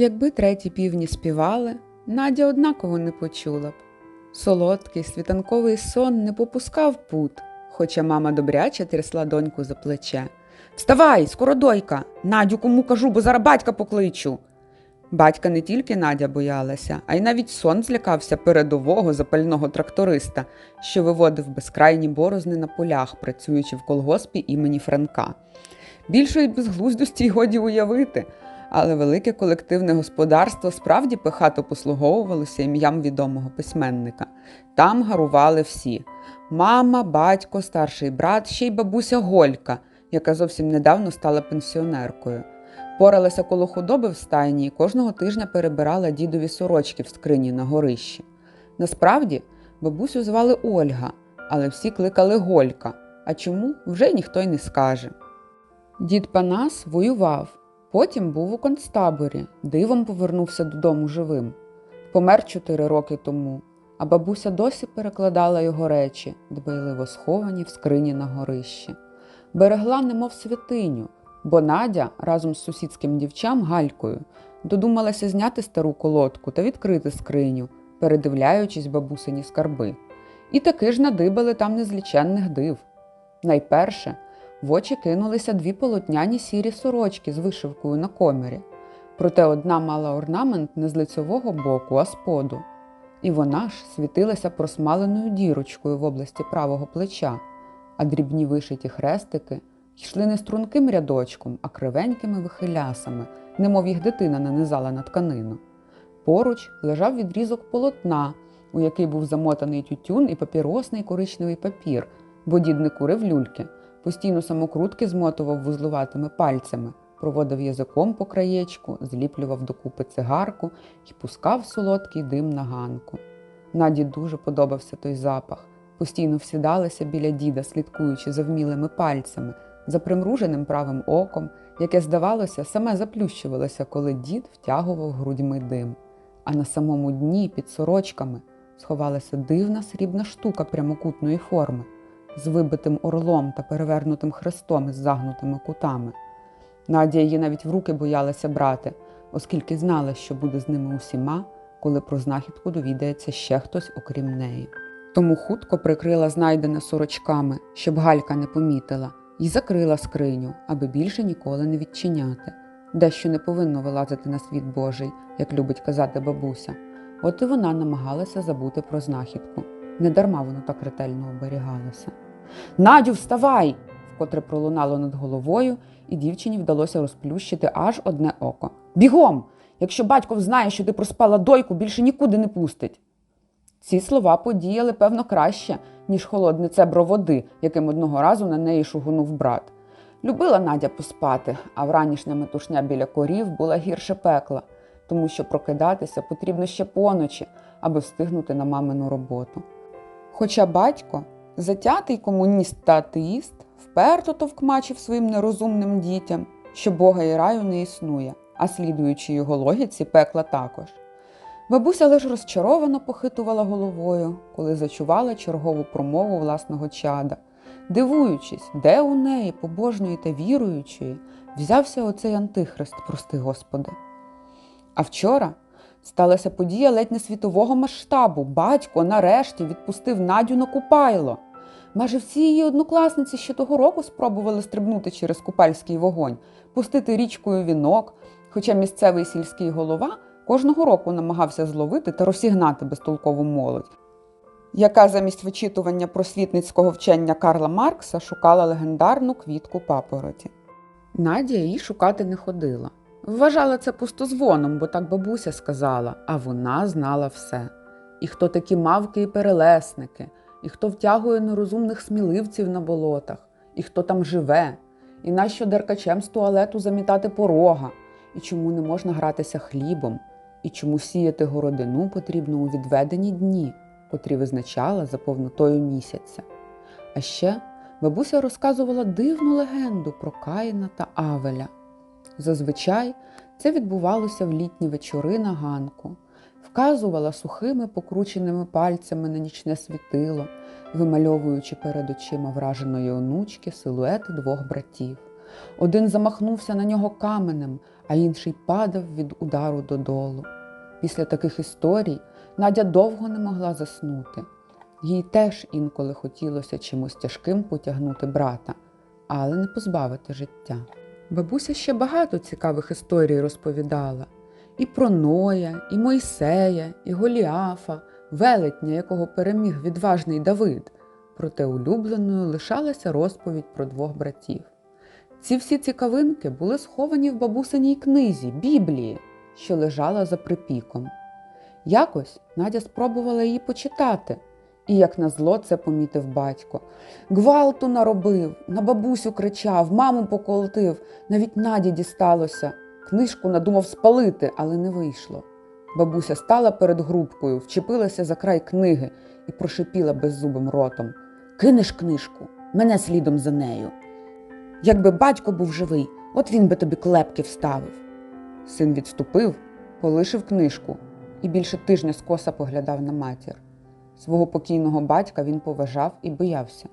Якби треті півні співали, Надя однаково не почула б. Солодкий світанковий сон не попускав пут, хоча мама добряче трясла доньку за плече. Вставай, скоро дойка! Надю кому кажу, бо зараз батька покличу. Батька не тільки Надя боялася, а й навіть сон злякався передового запального тракториста, що виводив безкрайні борозни на полях, працюючи в колгоспі імені Франка. Більшої безглуздості й годі уявити, але велике колективне господарство справді пихато послуговувалося ім'ям відомого письменника. Там гарували всі: мама, батько, старший брат, ще й бабуся Голька, яка зовсім недавно стала пенсіонеркою. Поралася коло худоби в стайні і кожного тижня перебирала дідові сорочки в скрині на горищі. Насправді, бабусю звали Ольга, але всі кликали Голька. А чому вже ніхто й не скаже. Дід Панас воював, потім був у концтаборі, дивом повернувся додому живим. Помер чотири роки тому, а бабуся досі перекладала його речі, дбайливо сховані в скрині на горищі. Берегла, немов святиню, бо Надя разом з сусідським дівчам Галькою додумалася зняти стару колодку та відкрити скриню, передивляючись бабусині скарби. І таки ж надибали там незліченних див. Найперше в очі кинулися дві полотняні сірі сорочки з вишивкою на комірі. Проте одна мала орнамент не з лицьового боку, а споду. І вона ж світилася просмаленою дірочкою в області правого плеча, а дрібні вишиті хрестики йшли не струнким рядочком, а кривенькими вихилясами, немов їх дитина нанизала на тканину. Поруч лежав відрізок полотна, у який був замотаний тютюн і папіросний коричневий папір, бо дід не курив люльки, постійно самокрутки змотував вузлуватими пальцями, проводив язиком по краєчку, зліплював докупи цигарку і пускав солодкий дим на ганку. Наді дуже подобався той запах. Постійно всідалася біля діда, слідкуючи за вмілими пальцями, за примруженим правим оком, яке, здавалося, саме заплющувалося, коли дід втягував грудьми дим. А на самому дні під сорочками сховалася дивна срібна штука прямокутної форми з вибитим орлом та перевернутим хрестом із загнутими кутами. Надя її навіть в руки боялася брати, оскільки знала, що буде з ними усіма, коли про знахідку довідається ще хтось, окрім неї. Тому хутко прикрила знайдене сорочками, щоб Галька не помітила, і закрила скриню, аби більше ніколи не відчиняти. Дещо не повинно вилазити на світ Божий, як любить казати бабуся. От і вона намагалася забути про знахідку. Недарма воно так ретельно оберігалося. Надю, вставай! вкотре пролунало над головою, і дівчині вдалося розплющити аж одне око. Бігом! Якщо батько взнає, що ти проспала дойку, більше нікуди не пустить. Ці слова подіяли, певно, краще, ніж холодне цебро води, яким одного разу на неї шугунув брат. Любила Надя поспати, а вранішня метушня біля корів була гірше пекла, тому що прокидатися потрібно ще поночі, аби встигнути на мамину роботу. Хоча батько, затятий комуніст та атеїст, вперто товкмачив своїм нерозумним дітям, що Бога і раю не існує, а слідуючи його логіці, пекла також. Бабуся лише розчаровано похитувала головою, коли зачувала чергову промову власного чада, дивуючись, де у неї, побожної та віруючої, взявся оцей антихрист, прости Господи. А вчора сталася подія ледь не світового масштабу. Батько нарешті відпустив Надю на купайло. Майже всі її однокласниці ще того року спробували стрибнути через купальський вогонь, пустити річкою вінок, хоча місцевий сільський голова кожного року намагався зловити та розігнати безтолкову молодь, яка замість вичитування просвітницького вчення Карла Маркса шукала легендарну квітку папороті. Надя її шукати не ходила. Вважала це пустозвоном, бо так бабуся сказала, а вона знала все. І хто такі мавки і перелесники, і хто втягує нерозумних сміливців на болотах, і хто там живе, і нащо деркачем з туалету замітати порога, і чому не можна гратися хлібом, і чому сіяти городину потрібно у відведені дні, котрі визначала за повнотою місяця. А ще бабуся розказувала дивну легенду про Каїна та Авеля. Зазвичай це відбувалося в літні вечори на ганку, вказувала сухими покрученими пальцями на нічне світило, вимальовуючи перед очима враженої онучки силуети двох братів, Один замахнувся на нього каменем, а інший падав від удару додолу. Після таких історій Надя довго не могла заснути. Їй теж інколи хотілося чимось тяжким потягнути брата, але не позбавити життя. Бабуся ще багато цікавих історій розповідала і про Ноя, і Мойсея, і Голіафа, велетня, якого переміг відважний Давид. Проте улюбленою лишалася розповідь про двох братів. Ці всі цікавинки були сховані в бабусиній книзі Біблії, що лежала за припіком. Якось Надя спробувала її почитати, і, як назло, це помітив батько. Гвалту наробив, на бабусю кричав, маму поколотив, навіть Наді дісталося. Книжку надумав спалити, але не вийшло. Бабуся стала перед грубкою, вчепилася за край книги і прошипіла беззубим ротом. Кинеш книжку, мене слідом за нею. Якби батько був живий, от він би тобі клепки вставив. Син відступив, полишив книжку і більше тижня скоса поглядав на матір. Свого покійного батька він поважав і боявся.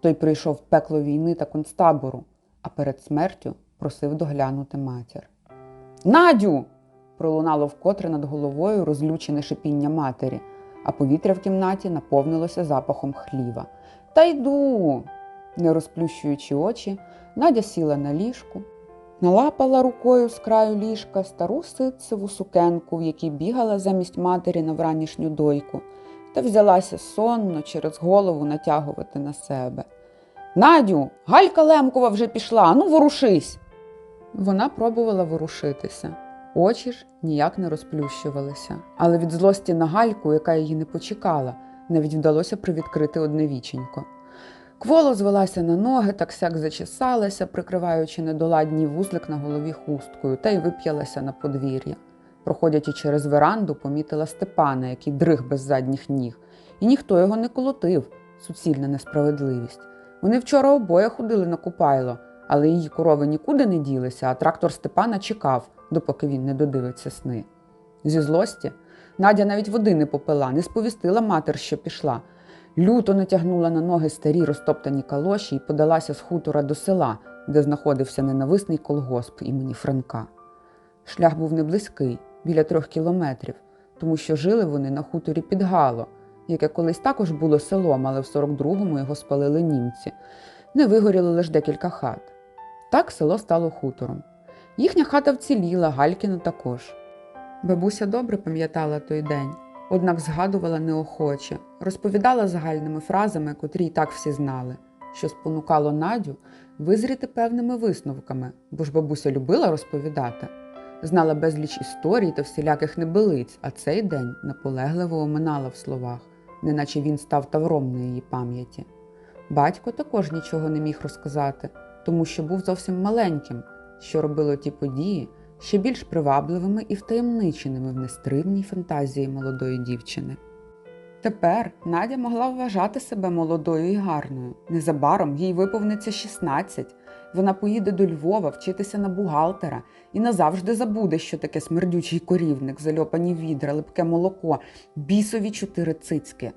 Той прийшов в пекло війни та концтабору, а перед смертю просив доглянути матір. Надю! пролунало вкотре над головою розлючене шипіння матері, а повітря в кімнаті наповнилося запахом хліва. Та йду. Не розплющуючи очі, Надя сіла на ліжку, налапала рукою з краю ліжка стару ситцеву сукенку, в якій бігала замість матері на вранішню дойку, та взялася сонно через голову натягувати на себе. Надю, Галька Лемкова вже пішла, ну ворушись. Вона пробувала ворушитися. Очі ж ніяк не розплющувалися, але від злості на Гальку, яка її не почекала, навіть вдалося привідкрити одне віченько. Кволо звелася на ноги, так сяк зачесалася, прикриваючи недоладній вузлик на голові хусткою, та й вип'ялася на подвір'я. Проходячи через веранду, помітила Степана, який дриг без задніх ніг, і ніхто його не колотив суцільна несправедливість. Вони вчора обоє ходили на купайло, але її корови нікуди не ділися, а трактор Степана чекав, допоки він не додивиться сни. Зі злості Надя навіть води не попила, не сповістила матер, що пішла. Люто натягнула на ноги старі розтоптані калоші і подалася з хутора до села, де знаходився ненависний колгосп імені Франка. Шлях був не близький, біля трьох кілометрів, тому що жили вони на хуторі під Гало, яке колись також було селом, але в 42-му його спалили німці. Не вигоріло лише декілька хат. Так село стало хутором. Їхня хата вціліла, Галькіна також. Бабуся добре пам'ятала той день, однак згадувала неохоче, розповідала загальними фразами, котрі й так всі знали, що спонукало Надю визріти певними висновками, бо ж бабуся любила розповідати. Знала безліч історій та всіляких небилиць, а цей день наполегливо оминала в словах, неначе він став тавром на її пам'яті. Батько також нічого не міг розказати, тому що був зовсім маленьким, що робило ті події ще більш привабливими і втаємниченими в нестримній фантазії молодої дівчини. Тепер Надя могла вважати себе молодою і гарною. Незабаром їй виповниться 16. Вона поїде до Львова вчитися на бухгалтера і назавжди забуде, що таке смердючий корівник, зальопані відра, липке молоко, бісові чотири цицьки.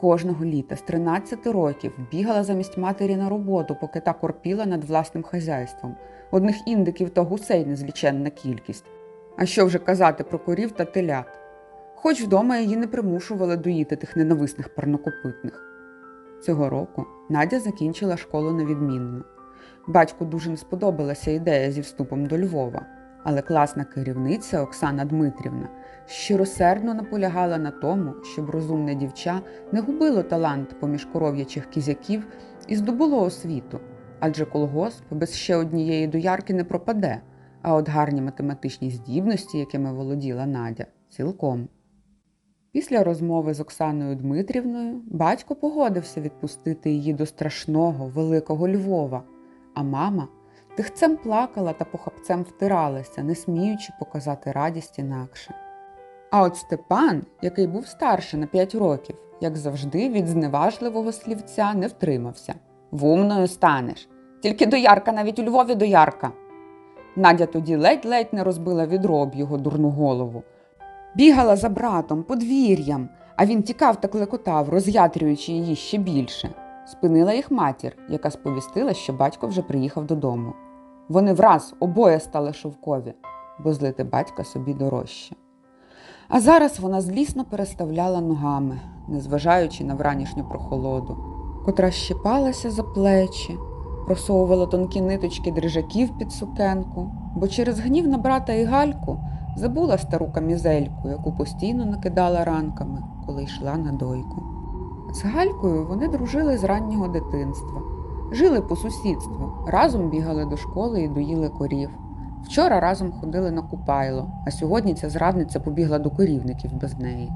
Кожного літа з 13 років бігала замість матері на роботу, поки та корпіла над власним хазяйством. Одних індиків та гусей незліченна кількість. А що вже казати про корів та телят? Хоч вдома її не примушували доїти тих ненависних парнокопитних. Цього року Надя закінчила школу на відмінно. Батьку дуже не сподобалася ідея зі вступом до Львова, але класна керівниця Оксана Дмитрівна щиросердно наполягала на тому, щоб розумне дівча не губило талант поміж коров'ячих кізяків і здобуло освіту, адже колгосп без ще однієї доярки не пропаде, а от гарні математичні здібності, якими володіла Надя, цілком. Після розмови з Оксаною Дмитрівною батько погодився відпустити її до страшного великого Львова, а мама тихцем плакала та похапцем втиралася, не сміючи показати радість інакше. А от Степан, який був старше на 5 років, як завжди, від зневажливого слівця не втримався. Вумною станеш. Тільки доярка навіть у Львові доярка. Надя тоді ледь-ледь не розбила відро об його дурну голову. Бігала за братом, подвір'ям, а він тікав та клекотав, роз'ятрюючи її ще більше. Спинила їх матір, яка сповістила, що батько вже приїхав додому. Вони враз обоє стали шовкові, бо злити батька собі дорожче. А зараз вона злісно переставляла ногами, незважаючи на вранішню прохолоду, котра щипалася за плечі, просовувала тонкі ниточки дрижаків під сукенку, бо через гнів на брата і гальку забула стару камізельку, яку постійно накидала ранками, коли йшла на дойку. З Галькою вони дружили з раннього дитинства, жили по сусідству, разом бігали до школи і доїли корів. Вчора разом ходили на купайло, а сьогодні ця зрадниця побігла до корівників без неї.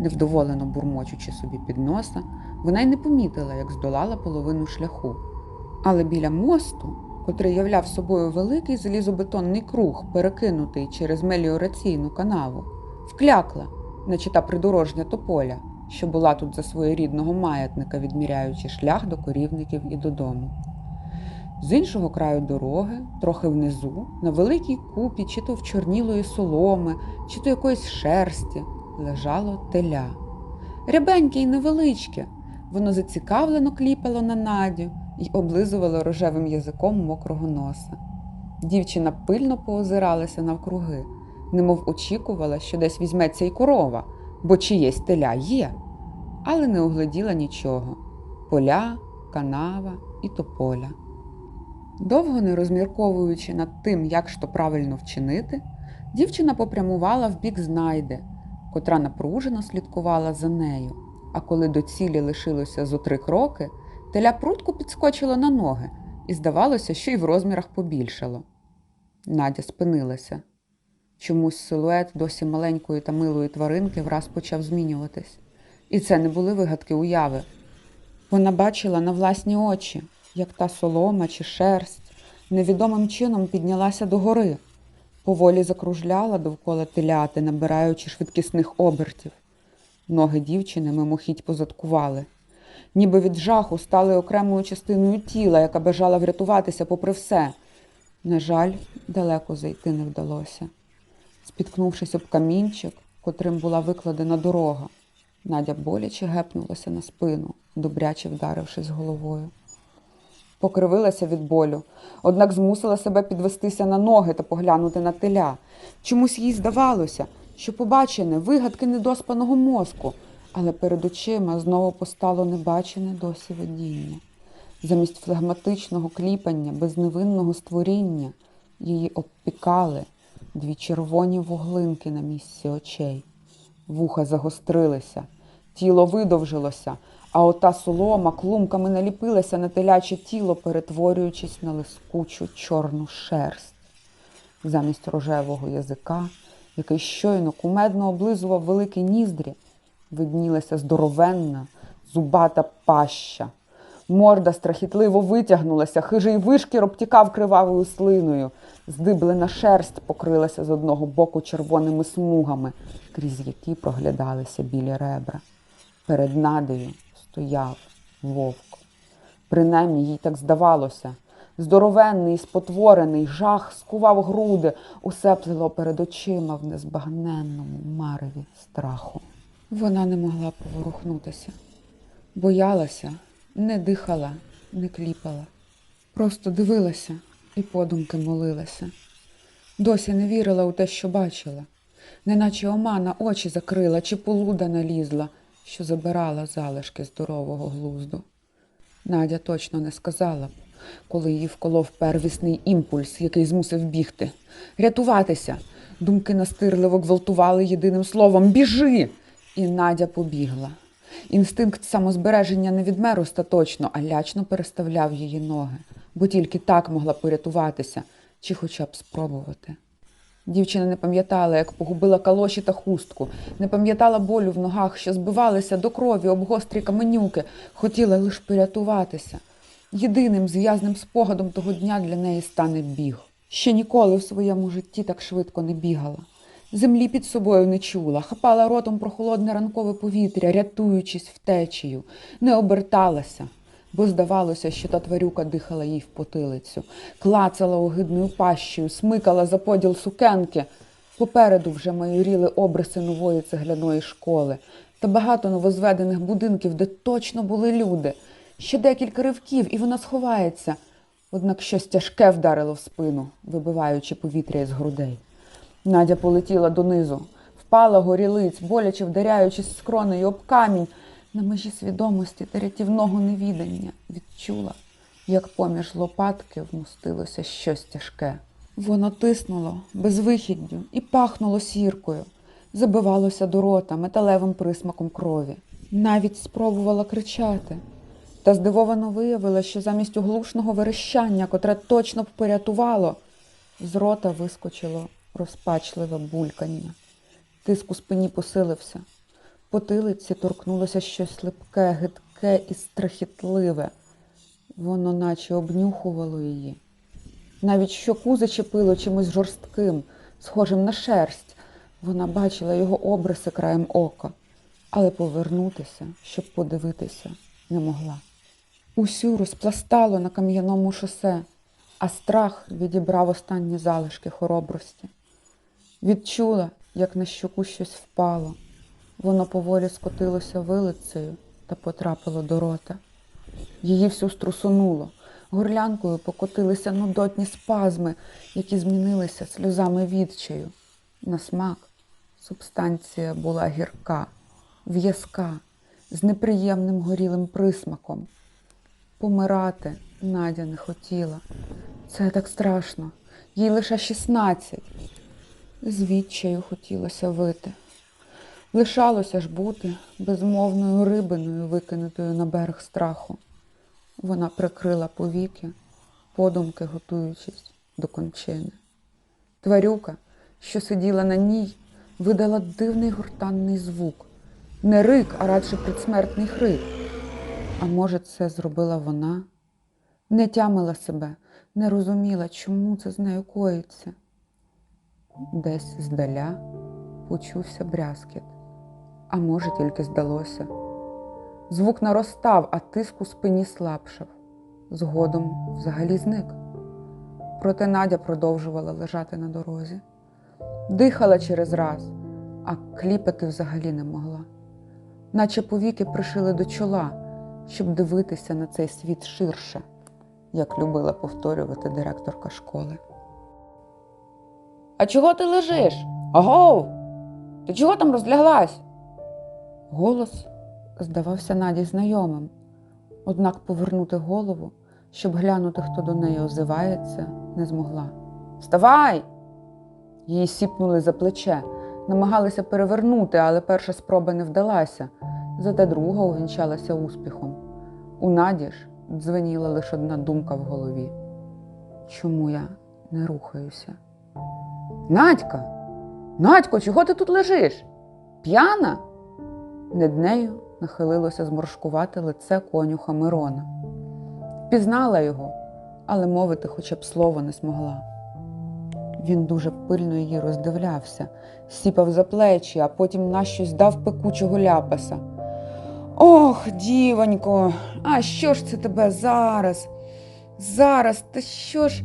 Невдоволено бурмочучи собі під носа, вона й не помітила, як здолала половину шляху. Але біля мосту, котрий являв собою великий залізобетонний круг, перекинутий через меліораційну канаву, вклякла, наче та придорожня тополя, що була тут за своєрідного маятника, відміряючи шлях до корівників і додому. З іншого краю дороги, трохи внизу, на великій купі, чи то вчорнілої соломи, чи то якоїсь шерсті, лежало теля. Рябеньке й невеличке, воно зацікавлено кліпало на Надю й облизувало рожевим язиком мокрого носа. Дівчина пильно поозиралася навкруги, немов очікувала, що десь візьметься й корова, бо чиєсь теля є, але не угледіла нічого поля, канава і тополя. Довго не розмірковуючи над тим, як то правильно вчинити, дівчина попрямувала в бік знайди, котра напружено слідкувала за нею. А коли до цілі лишилося зо три кроки, теля прутко підскочило на ноги, і здавалося, що й в розмірах побільшало. Надя спинилася. Чомусь силует досі маленької та милої тваринки враз почав змінюватись. І це не були вигадки уяви. Вона бачила на власні очі, як та солома чи шерсть невідомим чином піднялася догори, поволі закружляла довкола теляти, набираючи швидкісних обертів. Ноги дівчини мимохідь позадкували, ніби від жаху стали окремою частиною тіла, яка бажала врятуватися попри все. На жаль, далеко зайти не вдалося. Спіткнувшись об камінчик, котрим була викладена дорога, Надя боляче гепнулася на спину, добряче вдарившись головою. Покривилася від болю, однак змусила себе підвестися на ноги та поглянути на теля. Чомусь їй здавалося, що побачене вигадки недоспаного мозку, але перед очима знову постало небачене досі видіння. Замість флегматичного кліпання безневинного створіння її обпікали дві червоні вуглинки на місці очей. Вуха загострилися, тіло видовжилося, а ота солома клумками наліпилася на теляче тіло, перетворюючись на лискучу чорну шерсть. Замість рожевого язика, який щойно кумедно облизував великі ніздрі, виднілася здоровенна, зубата паща. Морда страхітливо витягнулася, хижий вишкір обтікав кривавою слиною. Здиблена шерсть покрилася з одного боку червоними смугами, крізь які проглядалися білі ребра. Перед надею стояв вовк. Принаймні їй так здавалося. Здоровенний, спотворений, жах скував груди, усе плило перед очима в незбагненному мареві страху. Вона не могла поворухнутися, боялася, не дихала, не кліпала, просто дивилася і подумки молилася. Досі не вірила у те, що бачила, неначе омана очі закрила чи полуда налізла, що забирала залишки здорового глузду. Надя точно не сказала б, коли її вколов первісний імпульс, який змусив бігти. Рятуватися. Думки настирливо гвалтували єдиним словом Біжи! І Надя побігла. Інстинкт самозбереження не відмер остаточно, а лячно переставляв її ноги, бо тільки так могла порятуватися чи хоча б спробувати. Дівчина не пам'ятала, як погубила калоші та хустку, не пам'ятала болю в ногах, що збивалися до крові об гострі каменюки, хотіла лише порятуватися. Єдиним зв'язним спогадом того дня для неї стане біг. Ще ніколи в своєму житті так швидко не бігала. Землі під собою не чула, хапала ротом прохолодне ранкове повітря, рятуючись втечею, не оберталася, бо здавалося, що та тварюка дихала їй в потилицю, клацала огидною пащею, смикала за поділ сукенки. Попереду вже майоріли обриси нової цегляної школи та багато новозведених будинків, де точно були люди. Ще декілька ривків, і вона сховається. Однак щось тяжке вдарило в спину, вибиваючи повітря із грудей. Надя полетіла донизу, впала горілиць, боляче вдаряючись скронею об камінь. На межі свідомості та рятівного невідання відчула, як поміж лопатки вмостилося щось тяжке. Воно тиснуло безвихіддю і пахнуло сіркою, забивалося до рота металевим присмаком крові. Навіть спробувала кричати, та здивовано виявила, що замість оглушного верещання, котре точно б порятувало, з рота вискочило розпачливе булькання. Тиск у спині посилився. Потилиці торкнулося щось липке, гидке і страхітливе. Воно наче обнюхувало її. Навіть щоку зачепило чимось жорстким, схожим на шерсть. Вона бачила його обриси краєм ока, але повернутися, щоб подивитися, не могла. Усю розпластало на кам'яному шосе, а страх відібрав останні залишки хоробрості. Відчула, як на щоку щось впало. Воно поволі скотилося вилицею та потрапило до рота. Її всю струсунуло. Горлянкою покотилися нудотні спазми, які змінилися сльозами відчаю. На смак субстанція була гірка, в'язка, з неприємним горілим присмаком. Помирати Надя не хотіла. Це так страшно. Їй лише 16. З відчаю хотілося вити. Лишалося ж бути безмовною рибиною, викинутою на берег страху. Вона прикрила повіки, подумки готуючись до кончини. Тварюка, що сиділа на ній, видала дивний гортанний звук. Не рик, а радше предсмертний хрип. А може, це зробила вона? Не тямила себе, не розуміла, чому це з нею коїться. Десь здаля почувся брязкіт, а може, тільки здалося. Звук наростав, а тиск у спині слабшав. Згодом взагалі зник. Проте Надя продовжувала лежати на дорозі. Дихала через раз, а кліпати взагалі не могла. Наче повіки пришили до чола, щоб дивитися на цей світ ширше, як любила повторювати директорка школи. А чого ти лежиш? Агов! Ти чого там розляглась? Голос здавався Наді знайомим, однак повернути голову, щоб глянути, хто до неї озивається, не змогла. Вставай! Її сіпнули за плече, намагалися перевернути, але перша спроба не вдалася, зате друга увінчалася успіхом. У Наді ж дзвеніла лише одна думка в голові. Чому я не рухаюся? Надька! Надько, чого ти тут лежиш? П'яна? Над нею нахилилося зморшкувати лице конюха Мирона. Пізнала його, але мовити хоча б слово не змогла. Він дуже пильно її роздивлявся, сіпав за плечі, а потім на щось дав пекучого ляпаса. Ох, дівонько, а що ж це тебе зараз? Зараз, та що ж?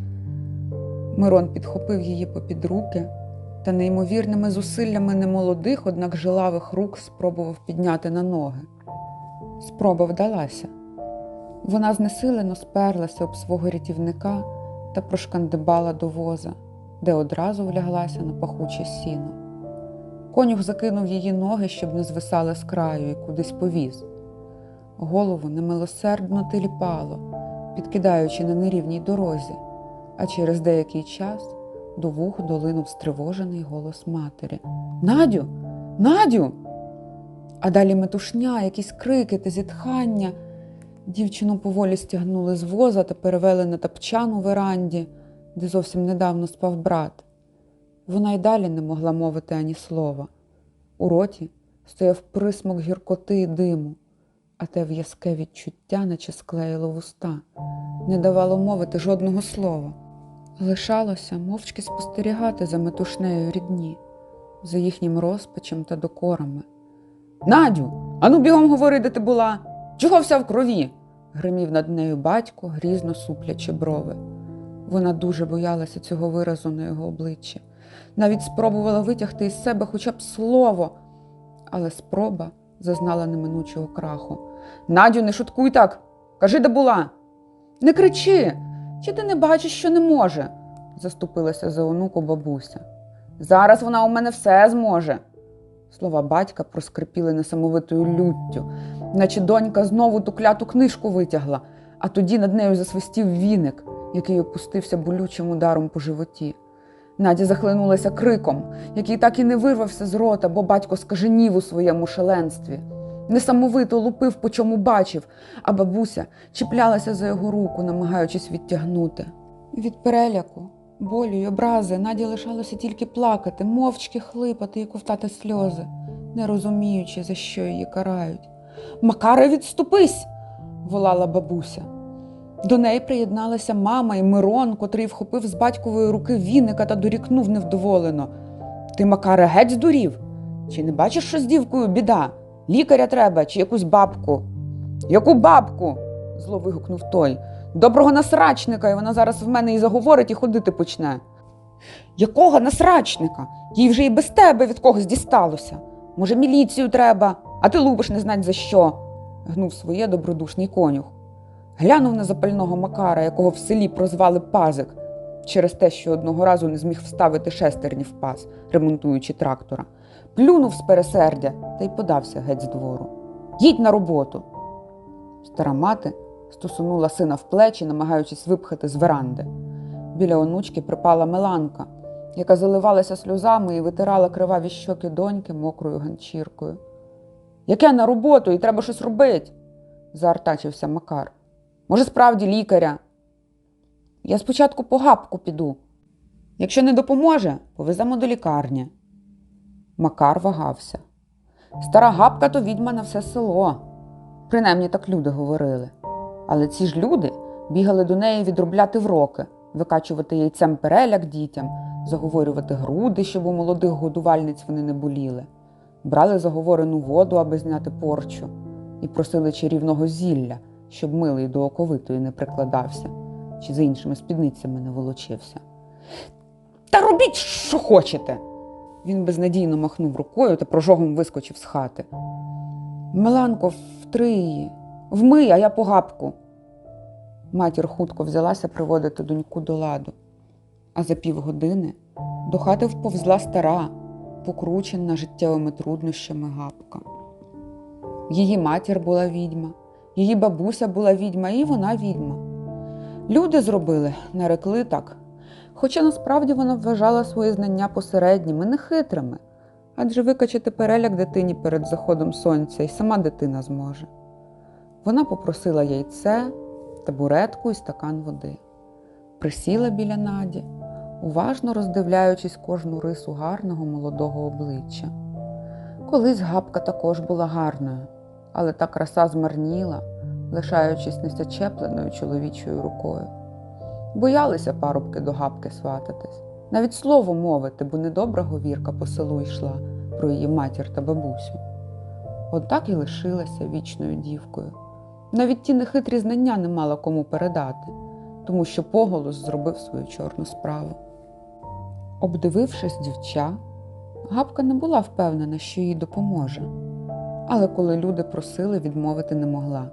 Мирон підхопив її попід руки та неймовірними зусиллями немолодих, однак жилавих рук спробував підняти на ноги. Спроба вдалася. Вона знесилено сперлася об свого рятівника та прошкандибала до воза, де одразу вляглася на пахуче сіно. Конюх закинув її ноги, щоб не звисали з краю і кудись повіз. Голову немилосердно тиліпало, підкидаючи на нерівній дорозі, а через деякий час до вух долинув стривожений голос матері. Надю, Надю. А далі метушня, якісь крики та зітхання. Дівчину поволі стягнули з воза та перевели на тапчан у веранді, де зовсім недавно спав брат. Вона й далі не могла мовити ані слова. У роті стояв присмок гіркоти і диму, а те в'язке відчуття, наче склеїло вуста, не давало мовити жодного слова. Лишалося мовчки спостерігати за метушнею рідні, за їхнім розпачем та докорами. Надю, ану бігом говори, де ти була. Чого вся в крові? гримів над нею батько, грізно суплячи брови. Вона дуже боялася цього виразу на його обличчі, навіть спробувала витягти із себе хоча б слово, але спроба зазнала неминучого краху. Надю, не шуткуй так, Кажи, де була. Не кричи. Чи ти не бачиш, що не може? заступилася за онуку бабуся. Зараз вона у мене все зможе. Слова батька проскрипіли несамовитою люттю, наче донька знову ту кляту книжку витягла, а тоді над нею засвистів віник, який опустився болючим ударом по животі. Надя захлинулася криком, який так і не вирвався з рота, бо батько скаженів у своєму шаленстві. Несамовито лупив, по чому бачив, а бабуся чіплялася за його руку, намагаючись відтягнути. Від переляку, болю й образи Наді лишалося тільки плакати, мовчки хлипати і ковтати сльози, не розуміючи, за що її карають. Макаре, відступись! волала бабуся. До неї приєдналася мама і Мирон, котрий вхопив з батькової руки віника та дорікнув невдоволено. Ти, Макаре, геть здурів? Чи не бачиш, що з дівкою біда? Лікаря треба чи якусь бабку? Яку бабку? зло вигукнув той. Доброго насрачника, і вона зараз в мене і заговорить, і ходити почне. Якого насрачника? Їй вже і без тебе від когось дісталося. Може, міліцію треба, а ти лубиш не знать за що, гнув своє добродушний конюх. Глянув на запального Макара, якого в селі прозвали пазик, через те, що одного разу не зміг вставити шестерні в паз, ремонтуючи трактора. Плюнув з пересердя та й подався геть з двору. Їдь на роботу. Стара мати стосунула сина в плечі, намагаючись випхати з веранди. Біля онучки припала Меланка, яка заливалася сльозами і витирала криваві щоки доньки мокрою ганчіркою. Яке на роботу, і треба щось робити, заартачився Макар. Може, справді лікаря. Я спочатку по гапку піду. Якщо не допоможе, повеземо до лікарні. Макар вагався. Стара гапка то відьма на все село. Принаймні так люди говорили. Але ці ж люди бігали до неї відробляти вроки, викачувати яйцем переляк дітям, заговорювати груди, щоб у молодих годувальниць вони не боліли, брали заговорену воду, аби зняти порчу, і просили чарівного зілля, щоб милий до оковитої не прикладався, чи за іншими спідницями не волочився. Та робіть, що хочете. Він безнадійно махнув рукою та прожогом вискочив з хати. Меланко, втри її, вмий, а я по гапку. Матір хутко взялася приводити доньку до ладу, а за півгодини до хати вповзла стара, покручена життєвими труднощами гапка. Її матір була відьма, її бабуся була відьма, і вона відьма. Люди зробили, нарекли так, хоча насправді вона вважала свої знання посередніми, нехитрими, адже викачати переляк дитині перед заходом сонця і сама дитина зможе. Вона попросила яйце, табуретку і стакан води. Присіла біля наді, уважно роздивляючись кожну рису гарного молодого обличчя. Колись гапка також була гарною, але та краса змарніла, лишаючись несячепленою чоловічою рукою. Боялися парубки до гапки свататись, навіть слово мовити, бо недобра говірка по селу йшла про її матір та бабусю. Отак і лишилася вічною дівкою. Навіть ті нехитрі знання не мала кому передати, тому що поголос зробив свою чорну справу. Обдивившись дівча, Гапка не була впевнена, що їй допоможе, але коли люди просили, відмовити не могла.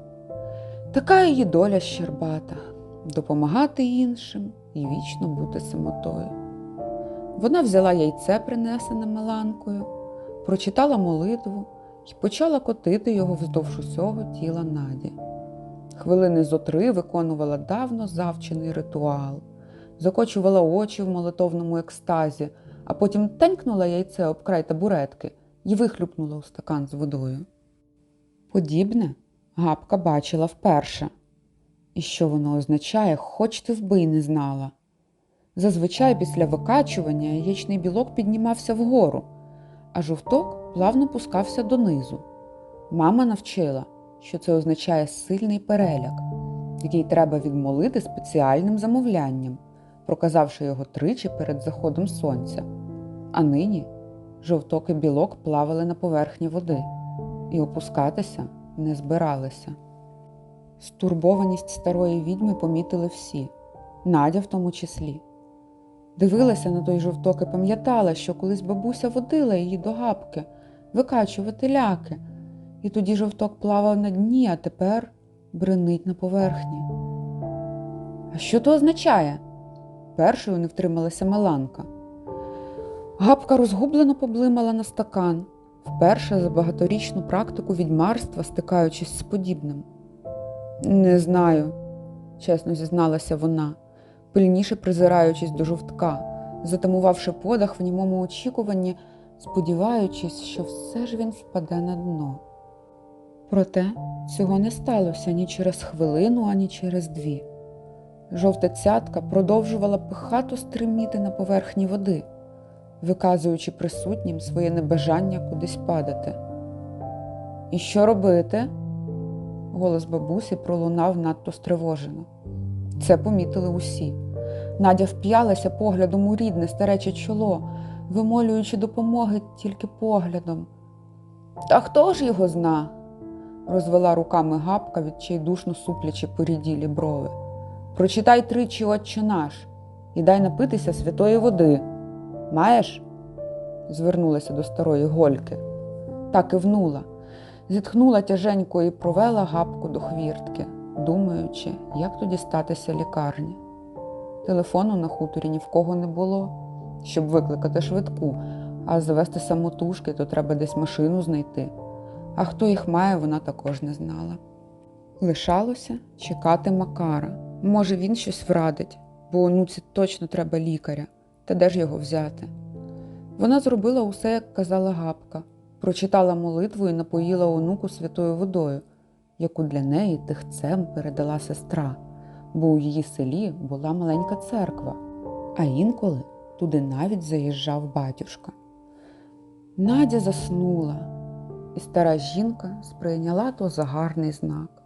Така її доля щербата допомагати іншим і вічно бути самотою. Вона взяла яйце, принесене Меланкою, прочитала молитву і почала котити його вздовж усього тіла Наді. Хвилини зо три виконувала давно завчений ритуал, закочувала очі в молитовному екстазі, а потім тенькнула яйце об край табуретки і вихлюпнула у стакан з водою. Подібне гапка бачила вперше. І що воно означає, хоч ти вбий не знала. Зазвичай після викачування яєчний білок піднімався вгору, а жовток плавно пускався донизу. Мама навчила, що це означає сильний переляк, який треба відмолити спеціальним замовлянням, проказавши його тричі перед заходом сонця. А нині жовток і білок плавали на поверхні води і опускатися не збиралися. Стурбованість старої відьми помітили всі, Надя в тому числі. Дивилася на той жовток і пам'ятала, що колись бабуся водила її до гапки, викачувати ляки, і тоді жовток плавав на дні, а тепер бренить на поверхні. А що то означає? Першою не втрималася Меланка. Гапка розгублено поблимала на стакан, вперше за багаторічну практику відьмарства, стикаючись з подібним. Не знаю, чесно зізналася вона, пильніше призираючись до жовтка, затамувавши подах в німому очікуванні, сподіваючись, що все ж він впаде на дно. Проте цього не сталося ні через хвилину, ані через дві. Жовта цятка продовжувала пихато стриміти на поверхні води, виказуючи присутнім своє небажання кудись падати. І що робити? Голос бабусі пролунав надто стривожено. Це помітили усі. Надя вп'ялася поглядом у рідне старече чоло, вимолюючи допомоги тільки поглядом. Та хто ж його зна? розвела руками гапка, відчайдушно суплячи поріділі брови. Прочитай тричі Отче наш і дай напитися святої води. Маєш? звернулася до старої Гольки. Та кивнула, зітхнула тяженько і провела гапку до хвіртки, думаючи, як тоді статися лікарні. Телефону на хуторі ні в кого не було, щоб викликати швидку, а завести самотужки, то треба десь машину знайти. А хто їх має, вона також не знала. Лишалося чекати Макара. Може, він щось врадить, бо онуці точно треба лікаря, та де ж його взяти? Вона зробила усе, як казала Гапка, прочитала молитву і напоїла онуку святою водою, яку для неї тихцем передала сестра, бо у її селі була маленька церква, а інколи туди навіть заїжджав батюшка. Надя заснула, і стара жінка сприйняла то за гарний знак.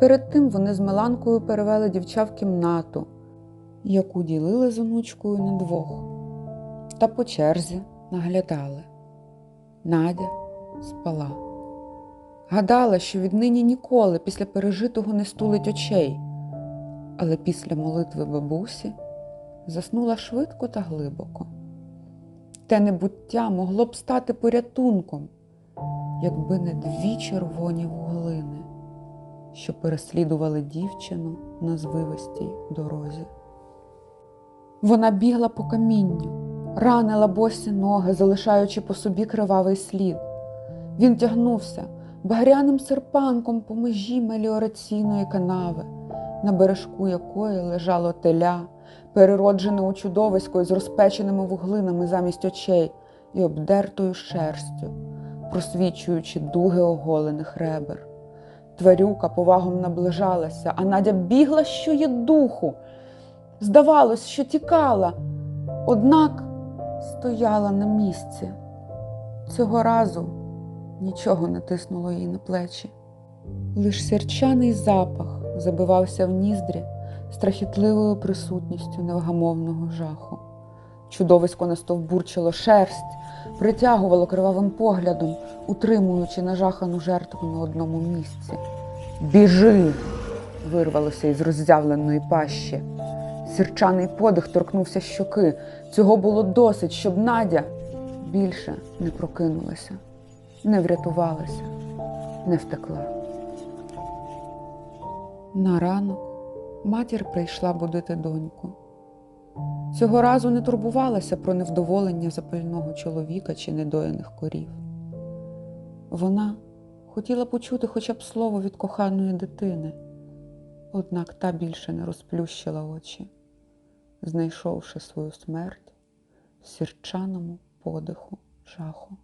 Перед тим вони з Меланкою перевели дівча в кімнату, яку ділили з онучкою на двох, та по черзі наглядали. Надя спала. Гадала, що віднині ніколи після пережитого не стулить очей, але після молитви бабусі заснула швидко та глибоко. Те небуття могло б стати порятунком, якби не дві червоні вуглини що переслідували дівчину на звивистій дорозі. Вона бігла по камінню, ранила босі ноги, залишаючи по собі кривавий слід. Він тягнувся багряним серпанком по межі меліораційної канави, на бережку якої лежало теля, перероджене у чудовисько з розпеченими вуглинами замість очей і обдертою шерстю, просвічуючи дуги оголених ребер. Тварюка повагом наближалася, а Надя бігла, що є духу. Здавалось, що тікала, однак стояла на місці. Цього разу нічого не тиснуло їй на плечі. Лиш сірчаний запах забивався в ніздрі страхітливою присутністю невгамовного жаху. Чудовисько настовбурчило шерсть, притягувало кривавим поглядом, утримуючи нажахану жертву на одному місці. Біжи! вирвалося із роззявленої пащі. Сірчаний подих торкнувся щоки. Цього було досить, щоб Надя більше не прокинулася, не врятувалася, не втекла. На ранок матір прийшла будити доньку. Цього разу не турбувалася про невдоволення запального чоловіка чи недоїних корів. Вона хотіла почути хоча б слово від коханої дитини, однак та більше не розплющила очі, знайшовши свою смерть в сірчаному подиху жаху.